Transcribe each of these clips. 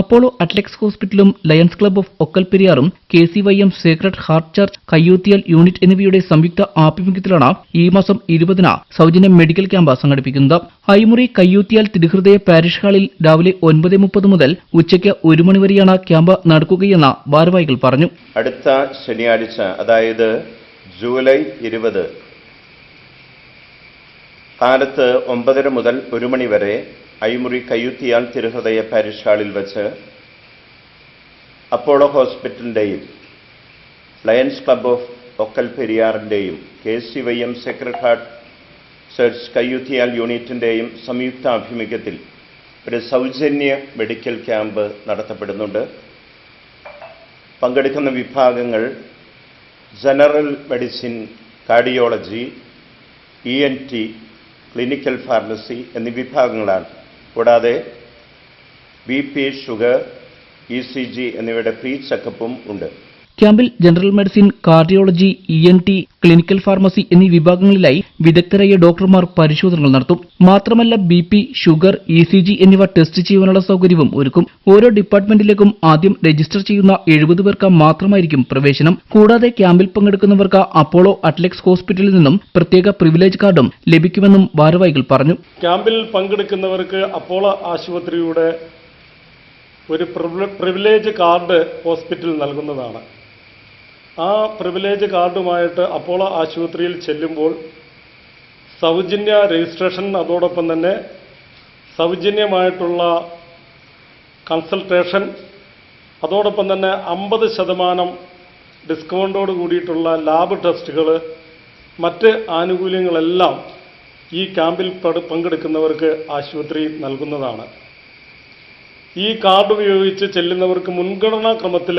Apollo athletics ഹോസ്പിറ്റലും lions club of Okkal പെരിയാറും K C Y M sacred heart church Kayyuthiyal unit എന്നിവയുടെ സംയുക്ത ആഭിമുഖ്യത്തിലാണ് ഈ മാസം ഇരുപതിന് സൗജന്യ മെഡിക്കൽ ക്യാമ്പ് സംഘടിപ്പിക്കുന്നത്. ഐമുറി കയ്യൂത്തിയാൽ തിരുഹൃദയ പാരിഷ് ഹാളിൽ രാവിലെ ഒൻപത് മുപ്പത് മുതൽ ഉച്ചയ്ക്ക് ഒരു മണിവരെയാണ് ക്യാമ്പ് നടക്കുകയെന്ന് ഭാരവാഹികൾ പറഞ്ഞു. അടുത്ത ശനിയാഴ്ച അതായത് ജൂലൈ ഇരുപത് കാലത്ത് ഒമ്പതര മുതൽ ഒരു മണി വരെ ഐമുറി കയ്യുത്തിയാൽ തിരുഹൃദയ പാരിഷ് ഹാളിൽ വച്ച് അപ്പോളോ ഹോസ്പിറ്റലിന്റെയും lions club of Okkal പെരിയാറിന്റെയും K C Y M sacred heart church Kayyuthiyal യൂണിറ്റിന്റെയും സംയുക്ത ആഭിമുഖ്യത്തിൽ ഒരു സൗജന്യ മെഡിക്കൽ ക്യാമ്പ് നടത്തപ്പെടുന്നുണ്ട്. പങ്കെടുക്കുന്ന വിഭാഗങ്ങൾ general medicine cardiology E N T clinical pharmacy എന്നീ വിഭാഗങ്ങളാണ്. കൂടാതെ B P sugar E C G എന്നിവയുടെ പ്രീ ചെക്കപ്പും ഉണ്ട്. ക്യാമ്പിൽ general medicine cardiology E N T clinical pharmacy എന്നീ വിഭാഗങ്ങളിലായി വിദഗ്ധരായ ഡോക്ടർമാർ പരിശോധനകൾ നടത്തും. മാത്രമല്ല B P sugar E C G എന്നിവ ടെസ്റ്റ് ചെയ്യാനുള്ള സൗകര്യവും ഒരുക്കും. ഓരോ ഡിപ്പാർട്ട്മെന്റിലേക്കും ആദ്യം രജിസ്റ്റർ ചെയ്യുന്ന എഴുപത് പേർക്ക് മാത്രമായിരിക്കും പ്രവേശനം. കൂടാതെ ക്യാമ്പിൽ പങ്കെടുക്കുന്നവർക്ക് അപ്പോളോ അത്ലറ്റിക്സ് ഹോസ്പിറ്റലിൽ നിന്നും പ്രത്യേക പ്രിവിലേജ് കാർഡും ലഭിക്കുമെന്നും ഭാരവാഹികൾ പറഞ്ഞു. ക്യാമ്പിൽ പങ്കെടുക്കുന്നവർക്ക് അപ്പോളോ ആശുപത്രിയുടെ ഒരു പ്രിവിലേജ് കാർഡ് ഹോസ്പിറ്റൽ നൽകുന്നതാണ്. ആ പ്രിവിലേജ് കാർഡുമായിട്ട് അപ്പോളോ ആശുപത്രിയിൽ ചെല്ലുമ്പോൾ സൗജന്യ രജിസ്ട്രേഷൻ അതോടൊപ്പം തന്നെ സൗജന്യമായിട്ടുള്ള കൺസൾട്ടേഷൻ അതോടൊപ്പം തന്നെ അമ്പത് ശതമാനം ഡിസ്കൗണ്ടോട് കൂടിയിട്ടുള്ള ലാബ് ടെസ്റ്റുകൾ മറ്റ് ആനുകൂല്യങ്ങളെല്ലാം ഈ ക്യാമ്പിൽ പങ്കെടുക്കുന്നവർക്ക് ആശുപത്രി നൽകുന്നതാണ്. ഈ കാർഡ് ഉപയോഗിച്ച് ചെല്ലുന്നവർക്ക് മുൻഗണനാ ക്രമത്തിൽ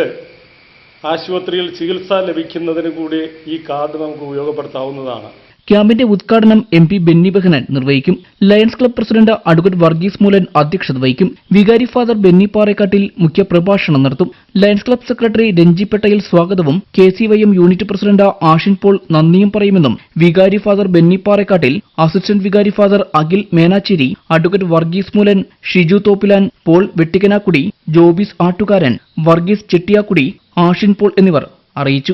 ആശുപത്രിയിൽ ചികിത്സ ലഭിക്കുന്നതിന് കൂടി ഈ കാർഡ് നമുക്ക് ഉപയോഗപ്പെടുത്താവുന്നതാണ്. ക്യാമ്പിന്റെ ഉദ്ഘാടനം എം പി ബെന്നി ബെഹനാൻ നിർവഹിക്കും. Lions club president advocate Varghese Moolan അധ്യക്ഷത വഹിക്കും. വികാരി ഫാദർ ബെന്നി പാറേക്കാട്ടിൽ മുഖ്യപ്രഭാഷണം നടത്തും. Lions club secretary Ranji Pettayil സ്വാഗതവും K C Y M unit president Ashin Paul നന്ദിയും പറയുമെന്നും വികാരി ഫാദർ ബെന്നി പാറേക്കാട്ടിൽ അസിസ്റ്റന്റ് വികാരി ഫാദർ അഖിൽ മേനാച്ചേരി അഡ്വക്കേറ്റ് വർഗീസ് മൂലൻ ഷിജു തോപ്പിലാൻ പോൾ വെട്ടിക്കനാക്കുടി ജോബിസ് ആട്ടുകാരൻ വർഗീസ് ചെട്ടിയാക്കുടി ആഷിൻ പോൾ എന്നിവർ അറിയിച്ചു